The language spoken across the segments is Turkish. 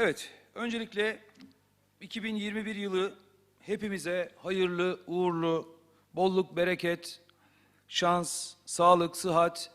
Evet, öncelikle 2021 yılı hepimize hayırlı, uğurlu, bolluk, bereket, şans, sağlık, sıhhat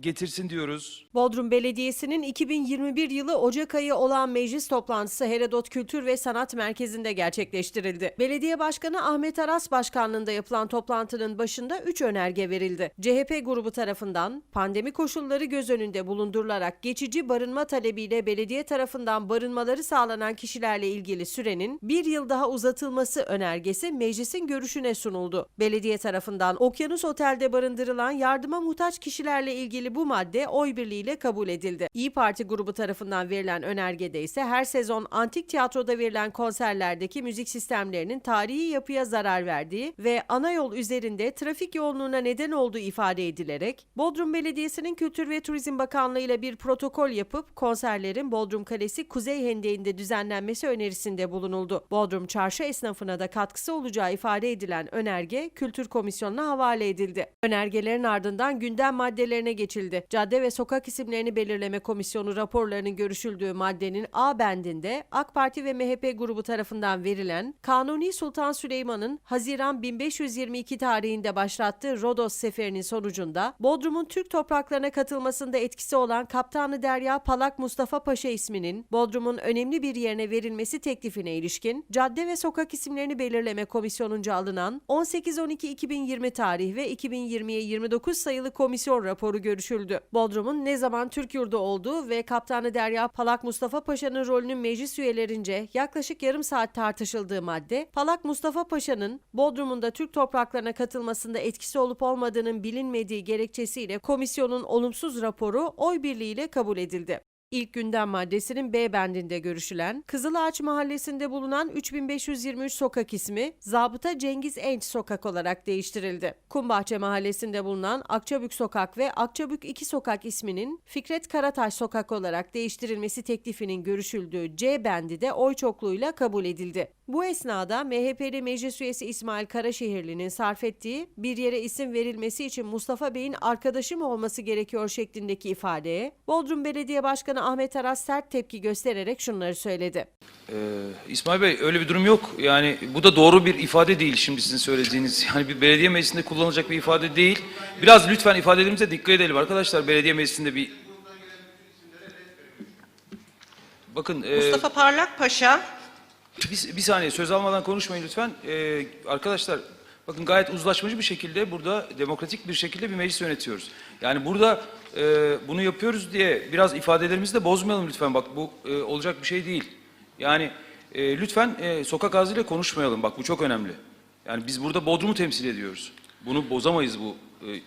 getirsin diyoruz. Bodrum Belediyesi'nin 2021 yılı Ocak ayı olan meclis toplantısı Herodot Kültür ve Sanat Merkezi'nde gerçekleştirildi. Belediye Başkanı Ahmet Aras başkanlığında yapılan toplantının başında 3 önerge verildi. CHP grubu tarafından pandemi koşulları göz önünde bulundurularak geçici barınma talebiyle belediye tarafından barınmaları sağlanan kişilerle ilgili sürenin bir yıl daha uzatılması önergesi meclisin görüşüne sunuldu. Belediye tarafından Okyanus Otel'de barındırılan yardıma muhtaç kişilerle ilgili bu madde oy birliğiyle kabul edildi. İyi Parti grubu tarafından verilen önergede ise her sezon antik tiyatroda verilen konserlerdeki müzik sistemlerinin tarihi yapıya zarar verdiği ve ana yol üzerinde trafik yoğunluğuna neden olduğu ifade edilerek Bodrum Belediyesi'nin Kültür ve Turizm Bakanlığı ile bir protokol yapıp konserlerin Bodrum Kalesi Kuzey Hendeği'nde düzenlenmesi önerisinde bulunuldu. Bodrum çarşı esnafına da katkısı olacağı ifade edilen önerge Kültür Komisyonu'na havale edildi. Önergelerin ardından gündem maddelerine geçildi. Cadde ve sokak isimlerini belirleme komisyonu raporlarının görüşüldüğü maddenin A bendinde AK Parti ve MHP grubu tarafından verilen Kanuni Sultan Süleyman'ın Haziran 1522 tarihinde başlattığı Rodos seferinin sonucunda Bodrum'un Türk topraklarına katılmasında etkisi olan Kaptanı Derya Palak Mustafa Paşa isminin Bodrum'un önemli bir yerine verilmesi teklifine ilişkin cadde ve sokak isimlerini belirleme komisyonunca alınan 18-12-2020 tarih ve 2020'ye 29 sayılı komisyon raporu görüşüldü. Bodrum'un ne zaman Türk yurdu olduğu ve Kaptanı Derya Palak Mustafa Paşa'nın rolünün meclis üyelerince yaklaşık yarım saat tartışıldığı madde, Palak Mustafa Paşa'nın Bodrum'un da Türk topraklarına katılmasında etkisi olup olmadığının bilinmediği gerekçesiyle komisyonun olumsuz raporu oy birliğiyle kabul edildi. İlk gündem maddesinin B bendinde görüşülen Kızılağaç Mahallesi'nde bulunan 3523 sokak ismi Zabıta Cengiz Enç Sokak olarak değiştirildi. Kumbahçe Mahallesi'nde bulunan Akçabük Sokak ve Akçabük 2 Sokak isminin Fikret Karataş Sokak olarak değiştirilmesi teklifinin görüşüldüğü C bendi de oy çokluğuyla kabul edildi. Bu esnada MHP'li meclis üyesi İsmail Karaşehirli'nin sarf ettiği bir yere isim verilmesi için Mustafa Bey'in arkadaşı mı olması gerekiyor şeklindeki ifadeye Bodrum Belediye Başkanı Ahmet Aras sert tepki göstererek şunları söyledi. Ee, İsmail Bey öyle bir durum yok. Yani bu da doğru bir ifade değil şimdi sizin söylediğiniz. Yani bir belediye meclisinde kullanılacak bir ifade değil. Biraz lütfen ifadelerimize dikkat edelim arkadaşlar. Belediye meclisinde bir... Bakın... e, Mustafa Parlak Paşa, Bir, bir saniye söz almadan konuşmayın lütfen. Ee, arkadaşlar bakın gayet uzlaşmacı bir şekilde burada demokratik bir şekilde bir meclis yönetiyoruz. Yani burada e, bunu yapıyoruz diye biraz ifadelerimizi de bozmayalım lütfen. Bak bu e, olacak bir şey değil. Yani e, lütfen e, sokak ağzıyla konuşmayalım. Bak bu çok önemli. Yani biz burada Bodrum'u temsil ediyoruz. Bunu bozamayız bu e,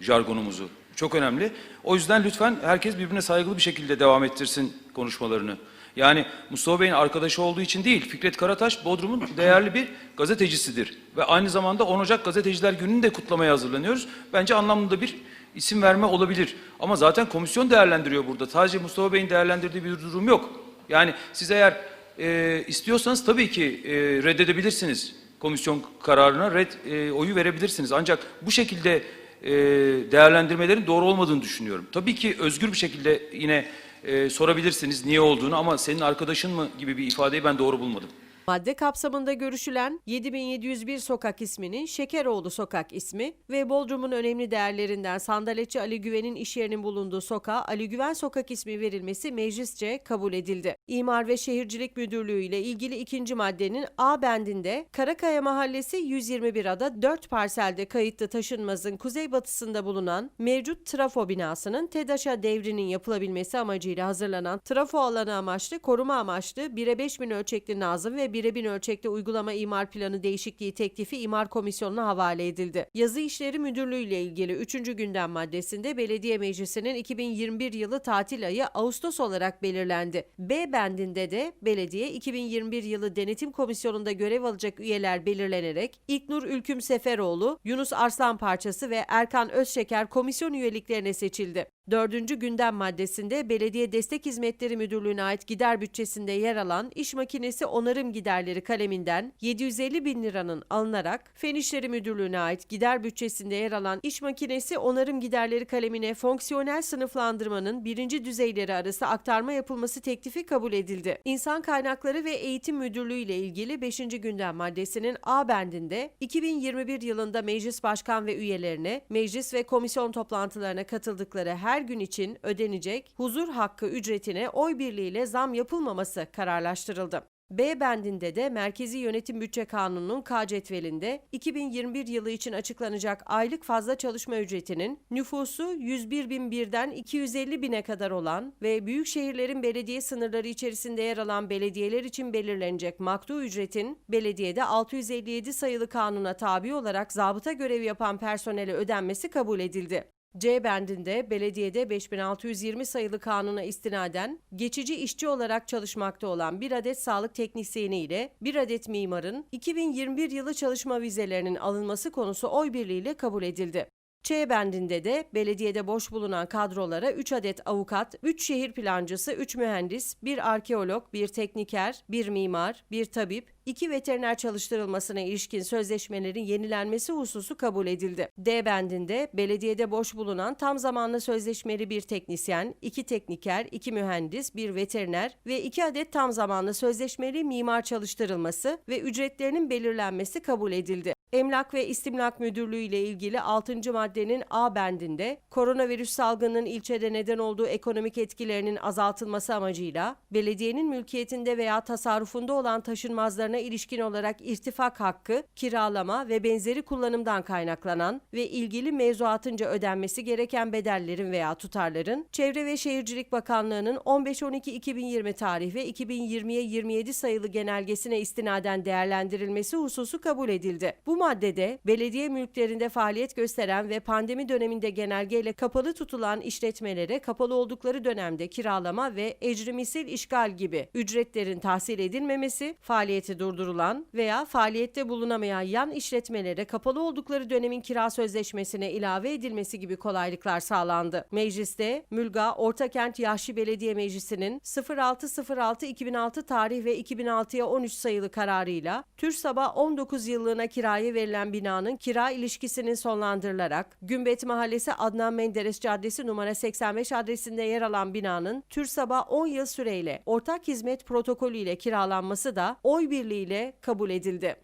jargonumuzu. Çok önemli. O yüzden lütfen herkes birbirine saygılı bir şekilde devam ettirsin konuşmalarını. Yani Mustafa Bey'in arkadaşı olduğu için değil, Fikret Karataş Bodrum'un değerli bir gazetecisidir. Ve aynı zamanda 10 Ocak Gazeteciler Günü'nü de kutlamaya hazırlanıyoruz. Bence anlamlı da bir isim verme olabilir. Ama zaten komisyon değerlendiriyor burada. Sadece Mustafa Bey'in değerlendirdiği bir durum yok. Yani siz eğer e, istiyorsanız tabii ki e, reddedebilirsiniz komisyon kararına, red e, oyu verebilirsiniz. Ancak bu şekilde e, değerlendirmelerin doğru olmadığını düşünüyorum. Tabii ki özgür bir şekilde yine e, sorabilirsiniz niye olduğunu ama senin arkadaşın mı gibi bir ifadeyi ben doğru bulmadım. Madde kapsamında görüşülen 7701 sokak isminin Şekeroğlu sokak ismi ve Bodrum'un önemli değerlerinden Sandaletçi Ali Güven'in iş yerinin bulunduğu sokağa Ali Güven sokak ismi verilmesi meclisçe kabul edildi. İmar ve Şehircilik Müdürlüğü ile ilgili ikinci maddenin A bendinde Karakaya Mahallesi 121 ada 4 parselde kayıtlı taşınmazın kuzeybatısında bulunan mevcut trafo binasının TEDAŞ'a devrinin yapılabilmesi amacıyla hazırlanan trafo alanı amaçlı koruma amaçlı 1'e 5000 ölçekli nazım ve 1'e 1000 ölçekli uygulama imar planı değişikliği teklifi imar komisyonuna havale edildi. Yazı İşleri Müdürlüğü ile ilgili 3. gündem maddesinde belediye meclisinin 2021 yılı tatil ayı Ağustos olarak belirlendi. B bendinde de belediye 2021 yılı denetim komisyonunda görev alacak üyeler belirlenerek İlknur Ülküm Seferoğlu, Yunus Arslan Parçası ve Erkan Özşeker komisyon üyeliklerine seçildi. Dördüncü gündem maddesinde Belediye Destek Hizmetleri Müdürlüğü'ne ait gider bütçesinde yer alan iş makinesi onarım giderleri kaleminden 750 bin liranın alınarak Fen İşleri Müdürlüğü'ne ait gider bütçesinde yer alan iş makinesi onarım giderleri kalemine fonksiyonel sınıflandırmanın birinci düzeyleri arası aktarma yapılması teklifi kabul edildi. İnsan Kaynakları ve Eğitim Müdürlüğü ile ilgili 5. gündem maddesinin A bendinde 2021 yılında meclis başkan ve üyelerine meclis ve komisyon toplantılarına katıldıkları her gün için ödenecek huzur hakkı ücretine oy birliğiyle zam yapılmaması kararlaştırıldı. B bendinde de Merkezi Yönetim Bütçe Kanunu'nun K cetvelinde 2021 yılı için açıklanacak aylık fazla çalışma ücretinin nüfusu 101 bin birden 250 bine kadar olan ve büyük şehirlerin belediye sınırları içerisinde yer alan belediyeler için belirlenecek maktu ücretin belediyede 657 sayılı kanuna tabi olarak zabıta görevi yapan personele ödenmesi kabul edildi. C bendinde belediyede 5620 sayılı kanuna istinaden geçici işçi olarak çalışmakta olan bir adet sağlık teknisyeni ile bir adet mimarın 2021 yılı çalışma vizelerinin alınması konusu oy birliğiyle kabul edildi. Ç bendinde de belediyede boş bulunan kadrolara 3 adet avukat, 3 şehir plancısı, 3 mühendis, 1 arkeolog, 1 tekniker, 1 mimar, 1 tabip, 2 veteriner çalıştırılmasına ilişkin sözleşmelerin yenilenmesi hususu kabul edildi. D bendinde belediyede boş bulunan tam zamanlı sözleşmeli bir teknisyen, 2 tekniker, 2 mühendis, 1 veteriner ve 2 adet tam zamanlı sözleşmeli mimar çalıştırılması ve ücretlerinin belirlenmesi kabul edildi. Emlak ve İstimlak Müdürlüğü ile ilgili 6. maddenin A bendinde koronavirüs salgınının ilçede neden olduğu ekonomik etkilerinin azaltılması amacıyla belediyenin mülkiyetinde veya tasarrufunda olan taşınmazlarına ilişkin olarak irtifak hakkı, kiralama ve benzeri kullanımdan kaynaklanan ve ilgili mevzuatınca ödenmesi gereken bedellerin veya tutarların Çevre ve Şehircilik Bakanlığı'nın 15-12-2020 tarih ve 2020'ye 27 sayılı genelgesine istinaden değerlendirilmesi hususu kabul edildi. Bu maddede belediye mülklerinde faaliyet gösteren ve pandemi döneminde genelgeyle kapalı tutulan işletmelere kapalı oldukları dönemde kiralama ve ecrimisil işgal gibi ücretlerin tahsil edilmemesi, faaliyeti durdurulan veya faaliyette bulunamayan yan işletmelere kapalı oldukları dönemin kira sözleşmesine ilave edilmesi gibi kolaylıklar sağlandı. Mecliste Mülga Ortakent Yahşi Belediye Meclisi'nin 0606-2006 tarih ve 2006'ya 13 sayılı kararıyla TÜRSAB'a 19 yıllığına kiraya verilen binanın kira ilişkisinin sonlandırılarak Gümbet Mahallesi Adnan Menderes Caddesi numara 85 adresinde yer alan binanın TÜRSAB'a 10 yıl süreyle ortak hizmet protokolü ile kiralanması da oy birliğiyle kabul edildi.